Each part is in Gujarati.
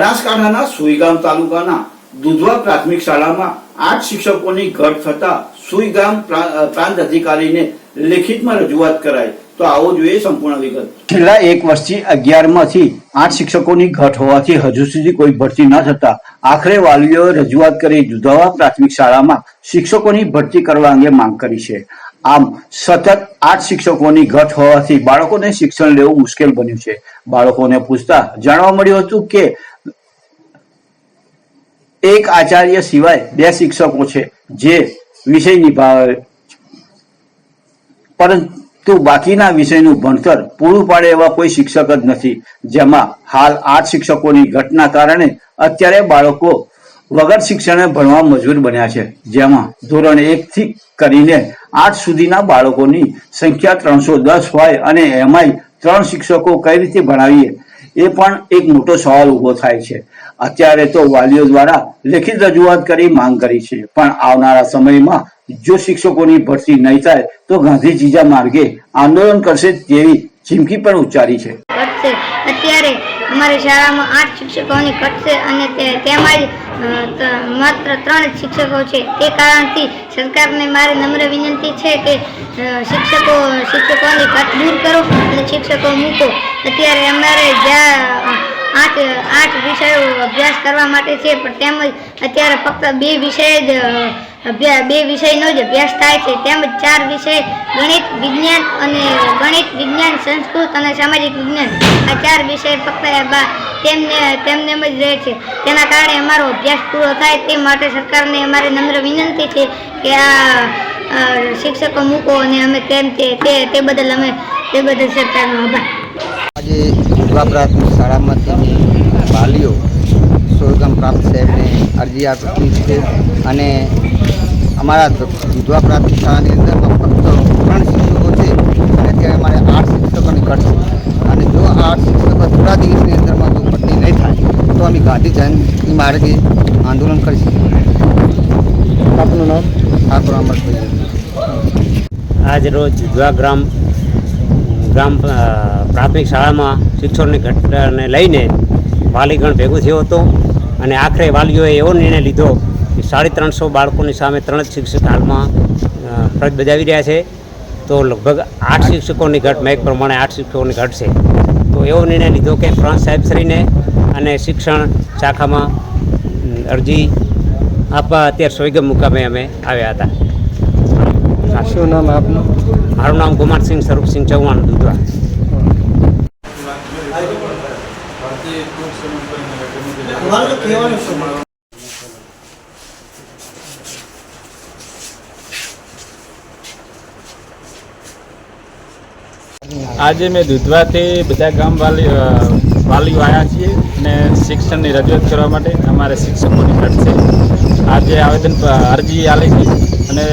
બનાસકાંઠાના સુઈગામ તાલુકાના દુધવા પ્રાથમિક શાળામાં આઠ શિક્ષકોની ઘટ થતા સુઈગામ પ્રાંત અધિકારીને લેખિતમાં રજૂઆત કરાઈ. તો આવો જોઈએ સંપૂર્ણ વિગત. છેલ્લા એક વર્ષથી અગિયારમાંથી આઠ શિક્ષકોની ઘટ હોવાથી હજુ સુધી કોઈ ભરતી ન થતા આખરે વાલીઓએ રજૂઆત કરી દુધાવા પ્રાથમિક શાળામાં શિક્ષકોની ભરતી કરવા અંગે માંગ કરી છે. આમ, સતત આઠ શિક્ષકોની ઘટ હોવાથી બાળકોને શિક્ષણ લેવું મુશ્કેલ બન્યું છે. બાળકોને પૂછતા જાણવા મળ્યું હતું કે એક આચાર્ય સિવાય બે શિક્ષકો છે, જે વિષય નિભાવે પરંતુ બાકીના વિષયનું ભણતર પૂરું પાડે એવા કોઈ શિક્ષક જ નથી. જેમાં હાલ આઠ શિક્ષકોની ઘટના કારણે અત્યારે બાળકો વગર શિક્ષણે ભણવા મજબૂર બન્યા છે. જેમાં ધોરણ એક થી કરીને આઠ સુધીના બાળકોની સંખ્યા ત્રણસો દસ હોય અને એમાંય ત્રણ શિક્ષકો કઈ રીતે ભણાવીએ? એ પણ એક મોટો સવાલ ઊભો થાય છે. અત્યારે તો વાલીઓ દ્વારા લેખિત રજૂઆત કરી માંગ કરી છે. પણ આવનારા સમયમાં જો શિક્ષકોની ભરતી નહીં થાય, તો ગાંધીજીજા માર્ગે આંદોલન કરશે તેવી ચીમકી પણ ઉચ્ચારી છે. અત્યારે અમારી શાળામાં આઠ શિક્ષકોની ઘટશે અને તે તેમાં માત્ર ત્રણ શિક્ષકો છે. તે કારણથી સરકારને મારી નમ્ર વિનંતી છે કે શિક્ષકો, શિક્ષકોની ઘટ દૂર કરો અને શિક્ષકો મૂકો. અત્યારે અમારે જ્યાં આઠ આઠ વિષયો અભ્યાસ કરવા માટે છે, પણ તેમજ અત્યારે ફક્ત બે વિષય જ અ, અભ્યા બે વિષયનો જ અભ્યાસ થાય છે. તેમજ ચાર વિષય ગણિત વિજ્ઞાન અને ગણિત વિજ્ઞાન સંસ્કૃત અને સામાજિક વિજ્ઞાન. આ ચાર વિષય ફક્ત તેમને તેમને જ રહે છે. તેના કારણે અમારો અભ્યાસ પૂરો થાય તે માટે સરકારને અમારી નમ્ર વિનંતી છે કે આ શિક્ષકો મૂકો અને અમે તેમ તે તે બદલ અમે તે બદલ સરકારનો આભાર. આજે શાળામાંથી વાલીઓ સોળગામ પ્રાપ્ત સાહેબને અરજી આપી છે. અને અમારા વિધવા પ્રાથમિક શાળાની અંદરમાં ફક્ત ત્રણ શિક્ષકો છે. અને ત્યાં અમારે આઠ શિક્ષકોની ઘટ છે. અને જો આઠ શિક્ષકો થોડા દિવસની અંદરમાં જો ભરતી નહીં થાય, તો અમે ગાંધી જયંતિ માર્ગે આંદોલન કરીશું. આપનું નામ? ઠાકોર અમરભાઈ. આજ રોજ દુધવા ગ્રામ ગ્રામ પ્રાથમિક શાળામાં શિક્ષકોની ઘટનાને લઈને વાલીગણ ભેગું થયો હતો. અને આખરે વાલીઓએ એવો નિર્ણય લીધો કે સાડી ત્રણસો બાળકોની સામે ત્રણ જ શિક્ષક હાલમાં ફરજ બજાવી રહ્યા છે. તો લગભગ આઠ શિક્ષકોની ઘટ મેં પ્રમાણે આઠ શિક્ષકોની ઘટ છે. તો એવો નિર્ણય લીધો કે ફ્રાન્સ સાહેબશ્રીને અને શિક્ષણ શાખામાં અરજી આપવા અત્યારે સોયગમ મુકામે અમે આવ્યા હતા. શું નામ આપનું? મારું નામ કુમારસિંહ સ્વરૂપસિંહ ચૌહાણ દુધવા. આજે મેં દુધવાથી બધા ગામ વાલી વાલીઓ આવ્યા છીએ અને શિક્ષણની રજૂઆત કરવા માટે અમારે શિક્ષકોની ઘટ છે. આજે આવેદન અરજી આલી છે અને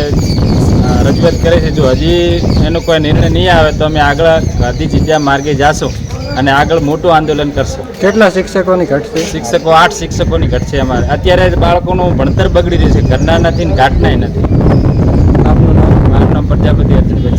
રજૂઆત કરે છે. જો હજી એનો કોઈ નિર્ણય નહીં આવે તો અમે આગળ ગાંધી જગ્યા માર્ગે જાશું. અને આગળ મોટું આંદોલન કરશું. કેટલા શિક્ષકોની ઘટશે શિક્ષકો આઠ શિક્ષકોની ઘટશે અમારે. અત્યારે બાળકોનું ભણતર બગડી રહ્યું છે. ઘરના નથી ને ઘાટના નથી. આપનું નામ? મારું નામ પ્રજાપતિ અર્જુનભાઈ